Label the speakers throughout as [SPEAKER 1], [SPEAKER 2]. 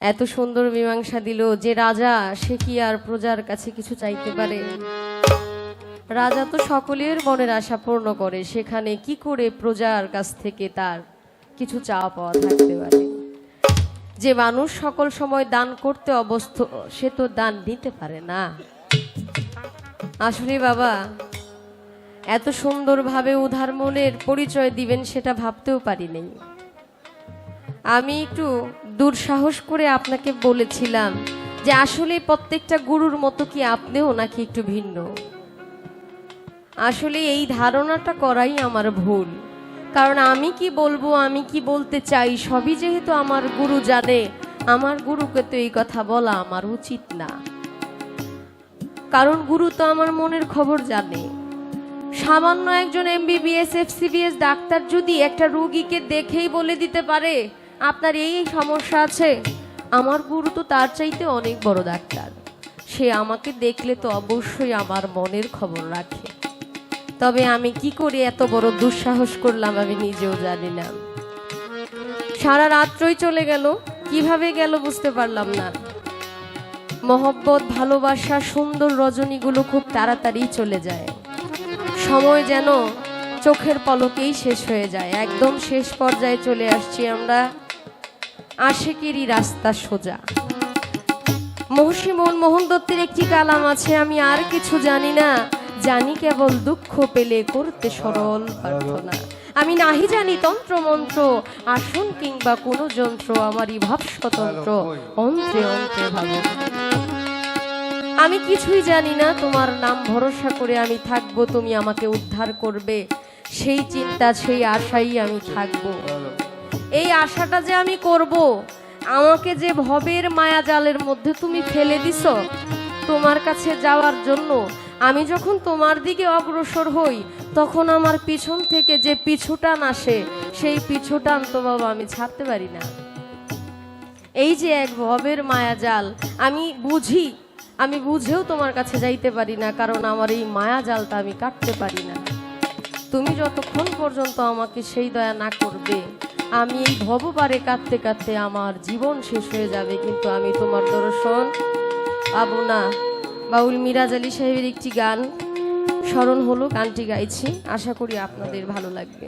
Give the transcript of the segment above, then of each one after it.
[SPEAKER 1] এত সুন্দর মীমাংসা দিল যে রাজা, সে কি আর প্রজার কাছে কিছু চাইতে পারে? রাজা তো সকলের মনের আশা পূর্ণ করে, সেখানে কি করে প্রজার কাছ থেকে তার কিছু চাওয়া পাওয়া থাকতে পারে? যে মানুষ সকল সময় দান করতে অবস্থ, সে তো দান দিতে পারে না। আসলে বাবা, এত সুন্দরভাবে উধার মনের পরিচয় দিবেন সেটা ভাবতেও পারি নাই আমি একটু দুঃসাহস করে আপনাকে বলেছিলাম যে আসলে প্রত্যেকটা গুরুর মতো কি আপনিও নাকি একটু ভিন্ন? আসলে এই ধারণাটা করাই আমার ভুল। কারণ আমি কি বলব, আমি কি বলতে চাই, সবই যেহেতু আমার গুরু জানে, আমার গুরুকে তো এই কথা বলা আমার উচিত না। কারণ গুরু তো আমার মনের খবর জানে। সামান্য একজন এমবিবিএস, এফসিবিএস ডাক্তার যদি একটা রুগীকে দেখেই বলে দিতে পারে আপনার এই এই সমস্যা আছে, আমার গুরু তো তার চাইতে অনেক বড় ডাক্তার। সে আমাকে দেখলে তো অবশ্যই আমার মনের খবর রাখে। তবে আমি কি করে এত বড় দুঃসাহস করলাম আমি নিজেও জানি না। সারা রাত্রই চলে গেল, কীভাবে গেল বুঝতে পারলাম না। মহব্বত, ভালোবাসা, সুন্দর রজনীগুলো খুব তাড়াতাড়ি চলে যায়। সময় যেন চোখের পলকেই শেষ হয়ে যায়, একদম শেষ পর্যায়ে চলে আসছি আমরা। আশেকেরই রাস্তা সোজা। মহর্ষি মোহন দত্তের একটি কালাম আছে, আমি আর কিছু জানি না। জানি কেবল দুঃখ পেলে করতে সরল প্রার্থনা। আমি নাহি জানি তন্ত্র মন্ত্র আসন কিংবা কোনো যন্ত্র, আমারই ভাব স্বতন্ত্র অন্ত্রে অন্ত্রে ভাবনা আমি কিছুই জানি না, তোমার নাম ভরসা করে আমি থাকব, তুমি আমাকে উদ্ধার করবে। সেই চিন্তা, সেই আশাই আমি থাকব। এই আশাটা যে আমি করব, আমাকে যে ভবের মায়া জালের মধ্যে তুমি ফেলে দিছ, তোমার কাছে যাওয়ার জন্য আমি যখন তোমার দিকে অগ্রসর হই, তখন আমার পিছন থেকে যে পিছুটান আসে, সেই পিছুটান তো বাবা আমি ছাড়তে পারি না। এই যে এক ভবের মায়া জাল, আমি বুঝি, আমি বুঝেও তোমার কাছে যাইতে পারি না, কারণ আমার এই মায়া জালটা আমি কাটতে পারি না। তুমি যতক্ষণ পর্যন্ত আমাকে সেই দয়া না করবে আমি এই ভবপারে কাঁদতে কাঁদতে আমার জীবন শেষ হয়ে যাবে, কিন্তু আমি তোমার দর্শন পাবো না। বাউল মিরাজ আলী সাহেবের একটি গান স্মরণ হলো, গানটি গাইছি। আশা করি আপনাদের ভালো লাগবে।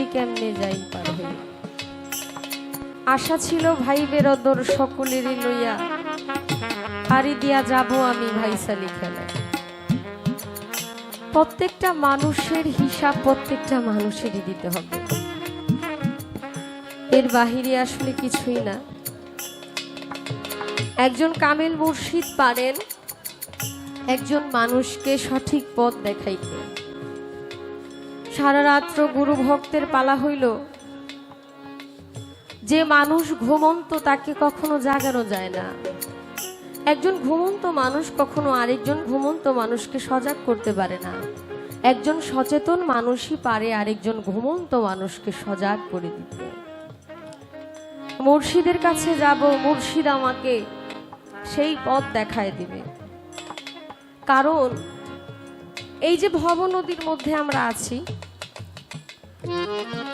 [SPEAKER 1] নদী কেমনে যাই পার আশা ছিল ভাই বেরদর সকলেরই লইয়া পাড়ি দিয়া যাব আমি ভাইসালি খেলে প্রত্যেকটা মানুষের হিসাব প্রত্যেকটা মানুষেরই দিতে হবে। এর বাহিরে আসলে কিছুই না। একজন কামেল মুর্শিদ পারেন, একজন মানুষকে সঠিক পথ দেখাইতে। সারা রাত্র গুরু ভক্তের পালা হইল। যে মানুষ ঘুমন্ত তাকে কখনো জাগানো যায় না। একজন ঘুমন্ত মানুষ কখনো আরেকজন ঘুমন্ত মানুষকে সজাগ করতে পারে না। একজন সচেতন মানুষই পারে আরেকজন ঘুমন্ত মানুষকে সজাগ করে দিতে। মুর্শিদের কাছে যাব, মুর্শিদ আমাকে সেই পথ দেখায় দিবে। কারণ এই যে ভব নদীর মধ্যে আমরা আছি,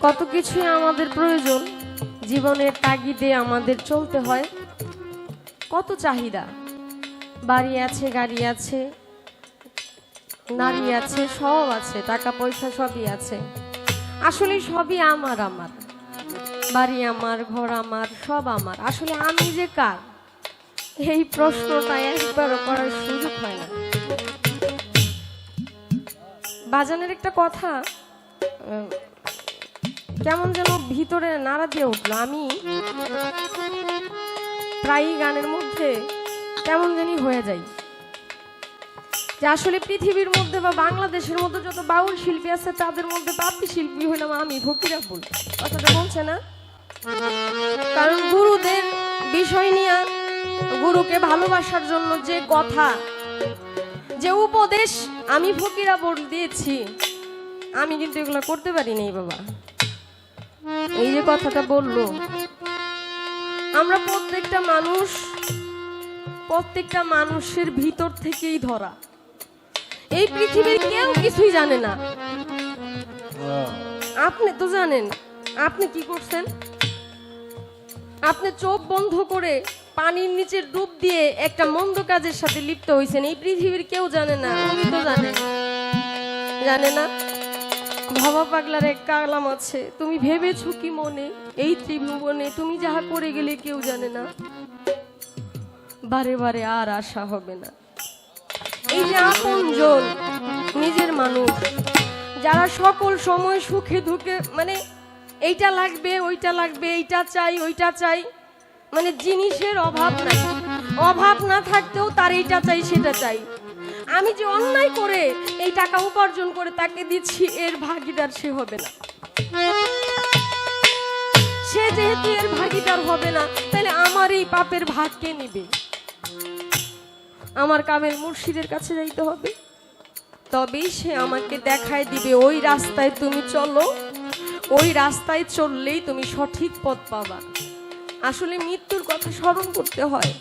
[SPEAKER 1] কত কিছুই আমাদের প্রয়োজন, জীবনের তাগিদে আমাদের চলতে হয়। কত চাহিদা, বাড়ি আছে, গাড়ি আছে, নারী আছে, সব আছে, টাকা পয়সা সবই আছে। আসলে সবই আমার আমার। বাড়ি আমার, ঘর আমার, সব আমার। আসলে আমি যে কার? এই প্রশ্নটা একবারও করার সুযোগ হয় না। বাজানের একটা কথা কেমন যেন ভিতরে নাড়া দিয়ে উঠল। আমি প্রায়ই গানের মধ্যে কেমন জানি হয়ে যাই। যে আসলে পৃথিবীর মধ্যে বা বাংলাদেশের মধ্যে যত বাউল শিল্পী আছে, তাদের মধ্যে প্রাপ্তি শিল্পী হইলাম আমি, ফকিরা বল কথাটা বলছে না? কারণ গুরুদের বিষয় নিয়ে, গুরুকে ভালোবাসার জন্য যে কথা যে উপদেশ আমি ফকিরা বোর্ড দিয়েছি, আমি কিন্তু এগুলো করতে পারি নাই বাবা। এই যে কথাটা বলল, আমরা প্রত্যেকটা মানুষ, প্রত্যেকটা মানুষের ভিতর থেকেই ধরা। এই পৃথিবীর কেউ কিছুই জানে না। আপনি তো জানেন, আপনি কি করছেন? আপনি চোখ বন্ধ করে পানির নিচে ডুব দিয়ে একটা মন্দ কাজের সাথে লিপ্ত হয়েছেন এই পৃথিবীর কেউ জানে না, উনি তো জানে। জানে না? ভাবা পাগলার এক কালাম আছে, তুমি ভেবেছো কি মনে? এই ত্রিভুবনে তুমি যাহা করে গেলে কেউ জানে না। বারে বারে আর আশা হবে না। এই যে আপনজন নিজের মানুষ, যারা সকল সময় সুখে দুঃখে মানে এইটা লাগবে, ওইটা লাগবে, এইটা চাই, ওইটা চাই। মানে জিনিসের অভাব নাই। অভাব না থাকতেও তার এইটা চাই, সেটা চাই। আমি যে অন্যায় করে এই টাকা উপার্জন করে তাকে দিচ্ছি, এর ভাগিদার সে হবে না। সে যেহেতু এর ভাগিদার হবে না, তাহলে আমার এই পাপের ভাগ কে নিবে? আমার কামের মুর্শিদের কাছে যাইতে হবে। তবেই সে আমাকে দেখায় দিবে, ওই রাস্তায় তুমি চলো, ওই রাস্তায় চললেই তুমি সঠিক পথ পাবা। আসলে মৃত্যুর কথা স্মরণ করতে হয়।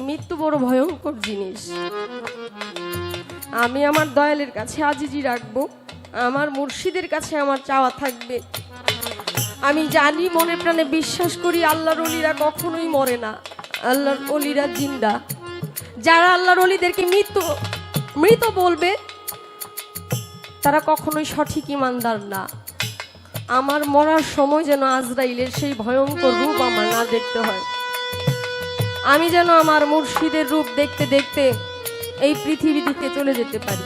[SPEAKER 1] মৃত্যু বড় ভয়ঙ্কর জিনিস। আমি আমার দয়ালের কাছে আজিজি রাখব। আমার মুর্শিদের কাছে আমার চাওয়া থাকবে। আমি জানি মনে প্রাণে বিশ্বাস করি আল্লাহর অলিরা কখনোই মরে না। আল্লাহর অলিরা জিন্দা। যারা আল্লাহর অলিদেরকে মৃত মৃত বলবে, তারা কখনোই সঠিক ইমানদার না। আমার মরার সময় যেন আজরাইলের সেই ভয়ঙ্কর রূপ আমার না দেখতে হয়। আমি যেন আমার মুর্শিদের রূপ দেখতে দেখতে এই পৃথিবী থেকে চলে যেতে পারি।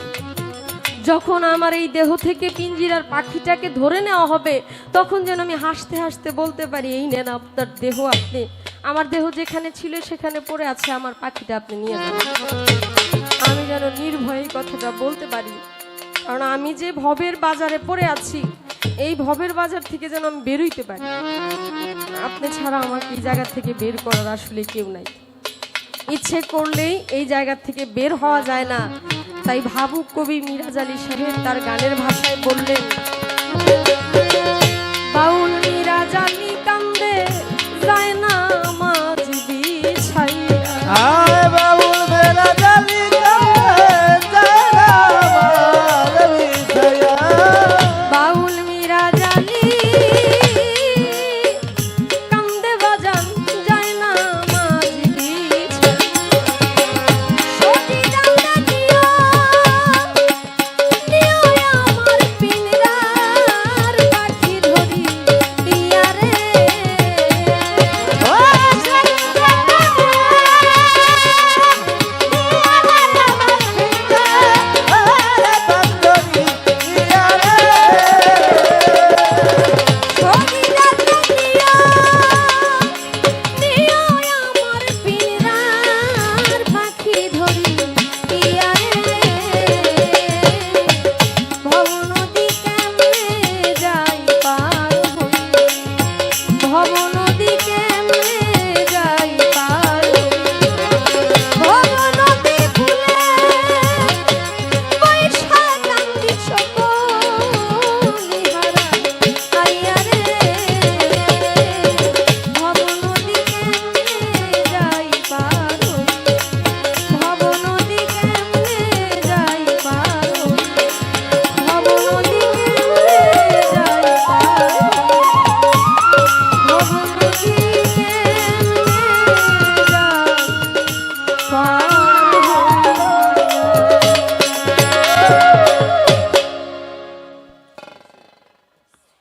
[SPEAKER 1] যখন আমার এই দেহ থেকে পিঞ্জিরার পাখিটাকে ধরে নেওয়া হবে, তখন যেন আমি হাসতে হাসতে বলতে পারি, এই নেন আপনার দেহ আপনি। আমার দেহ যেখানে ছিল, সেখানে পড়ে আছে। আমার পাখিটা আপনি নিয়ে যান। আমি যেন নির্ভয়ে কথাটা বলতে পারি, কারণ আমি যে ভবের বাজারে পড়ে আছি এই ভবের বাজার থেকে যেন আমি বেরোইতে পারি। আপনি ছাড়া আমার এই জায়গা থেকে বের করার আসলে কেউ নাই। ইচ্ছে করলেই এই জায়গা থেকে বের হওয়া যায় না। তাই ভাবুক কবি মিরাজ আলী সাহেব তার গানের ভাষায় বললেন